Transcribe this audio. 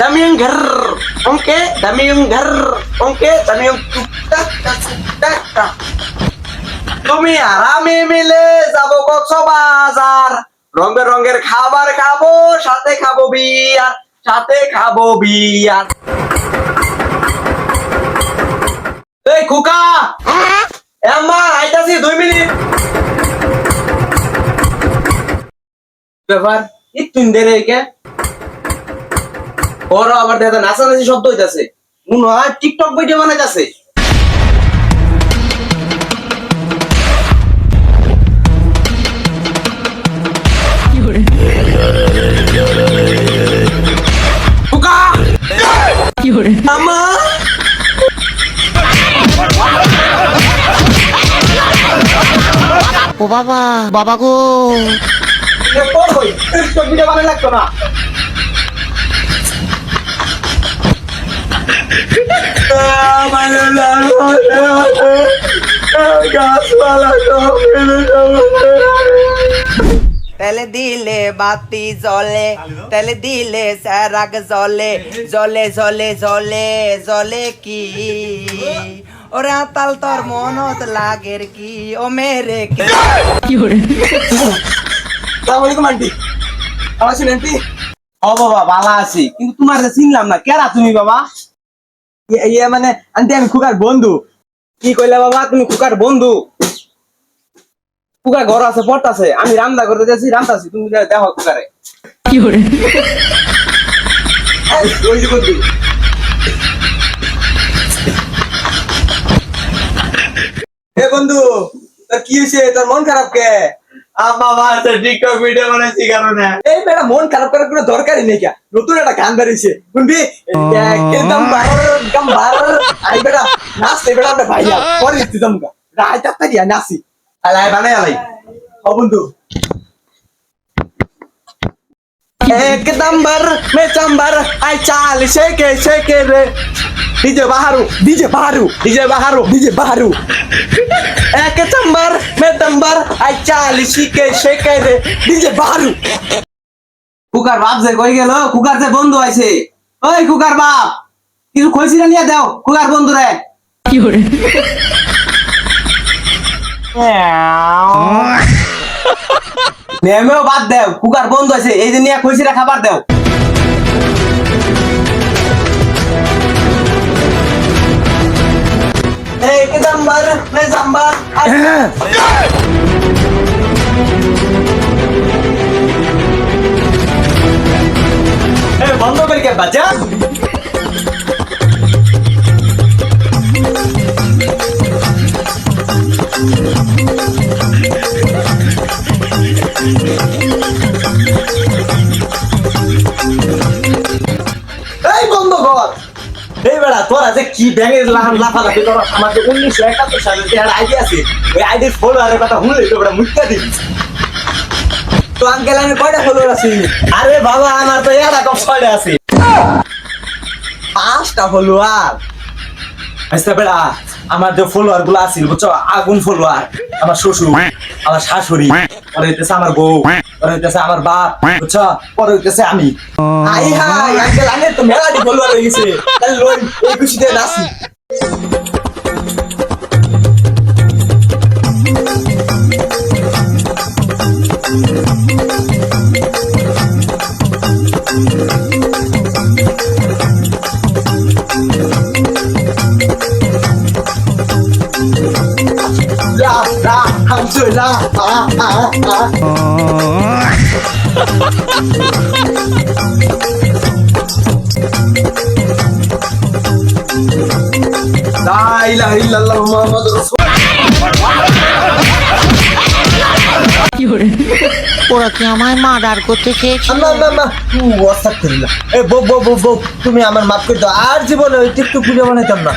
，Dami yung gar. Ongke, dami yung gar. Ongke, dami yung tuktak, tuktak, tuktak. তুমি আর আমি মিলে যাব কক্সবাজার রং বেরঙের খাবার খাব সাথে খাব বিয়ার সাথে খাব বিয়ার এই খুকা এ আম্মা আইতাছি দুই মিনিট ব্যাপার একটু দেরে কে ওরা আবার দেখা নাচানাচি শব্দ হইতাছে। মনে হয় টিকটক ভিডিও বানাইতাছে। ও বাবা বাবা গো। ভিডিও বানাই লাগতো না। গাছপালা সব ফেলে যাব তেলে দিলে বাতি জ্বলে তেলে দিলে স্যারাগ জ্বলে জ্বলে জ্বলে জ্বলে জ্বলে কি? ওরে আতাল তোর মনত লাগের কি? ও মেরে কি? 有人，আসসালামু আলাইকুম আন্টি। ভালো আন্টি? ও বাবা ভালো আছি। কিন্তু তোমার চিনলাম না কেরা তুমি বাবা? ইয়ে- ইয়ে মানে আন্টি আমি খুকার বন্ধু। কি কইলে বাবা তুমি খুকার বন্ধু? খুকার ঘর আছে পট আছে আমি রান্না করতে যাচ্ছি রান্তাছি তুমি দেখো খুকারে 有人，এই, ওই বন্ধু এ বন্ধু তোর কি হয়েছে তোর মন খারাপ কে? আম্মা মাসে টিকটক ভিডিও বানাইছি কারণে। এই বেটা মন খারাপ করার কোনো দরকারই নেই কে? নতুন একটা গান বেরিয়েছে। শুনবি? একদম বারর একদম বারর। আই বেটা এই বেটা আমরা ভাইয়া পরে দিতাম গা রায় চারটা গিয়া নাচি। আলাই বানাই আলাই। ও বন্ধু। एकदम भर में चंबर आई चाल शेके शेके रे डीजे बाहरू डीजे बाहरू डीजे बाहरू डीजे बाहरू एक चंबर में दंबर आई चाल शेके शेके रे डीजे बाहरू কুকার বাপ যে কই গেল কুকার যে বন্ধু আইছে ওই কুকার বাপ কিছু খইছি না নিয়ে দাও কুকার বন্ধু রে 有人， নেমেও বাদ দেও, কুকার বন্ধ আছে, এই যে নিয়ে খুশিরা খাবার দেও। জাম্বার জাম্বার বন্ধ করে বাচ্চা বেড়া, তোরা যে কি উনিশশো একাত্তর সালে যে আইডি আছে, ওই আইডির ফলোয়ারের কথা শুনলে তো বেড়া দিবি তো আঙ্কেল আমি কয়টা ফলোয়ার আছি? আরে বাবা, আমার তো এটা কম ছয়টা আছে। পাঁচটা ফলোয়ার আচ্ছা বেড়া, আমার যে ফলোয়ারগুলো আছিল, বুঝছ? আগুন ফলোয়ার আমার শ্বশুর, আমার শাশুড়ি আমার বউ। পরে হইতেছে আমার বাপ, বুঝছ? পরে হইতেছে আমি। আই হাই আঙ্কেল আঙ্কেল তো মেলাটি বলবার হয়ে গেছে। তাহলে লই এই খুশিতে নাচি। ওরা কি আমায় মার্ডার করতে আম্মা আম্মা আম্মা ওয়াটসঅ্যাপ করিলা এ বো বো তুমি আমার মাফ করে দাও। আর জীবনে ওই টিকটক ভিডিও বানাইতাম না।